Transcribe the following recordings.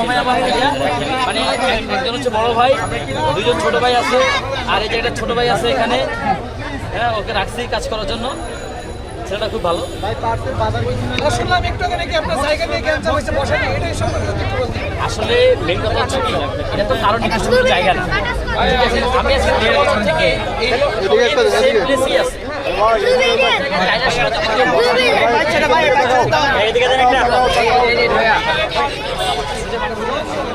সময় আমার ভাইয়া। মানে একজন হচ্ছে বড় ভাই দুজন ছোট ভাই আছে আর এই যে একটা ছোট ভাই আছে এখানে। হ্যাঁ ওকে রাখছি কাজ করার জন্য। ছেলেটা খুব ভালো। শুনলাম একটু আগে নাকি আপনার জায়গা নিয়ে ক্যান্সার হয়েছে বসেনি এটাই সম্পর্কে যদি একটু বলতেন। আসলে মেন কথা হচ্ছে কি এটা তো কারণ কোনো জায়গা না। আমি আজকে দেড় বছর থেকে এই আছি। চাইনার সাথে যখন এইদিকে দেন একটা। ভাই, একটু- একটু- একটু সময় দিন। এই আপুরে দেন। একটু দাঁড়ান,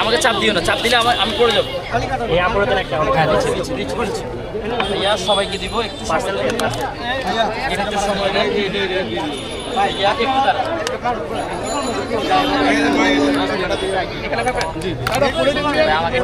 আমাকে চাপ দিও না চাপ দিলে আমার আমি পড়ে যাব। এই আপরে দেন একটা দিচ্ছি দিচ্ছি দিচ্ছি বলেছি ভাইয়া সবাইকে দিব একটু পার্সেল একটু সময় ভাইয়া একটু আমাকে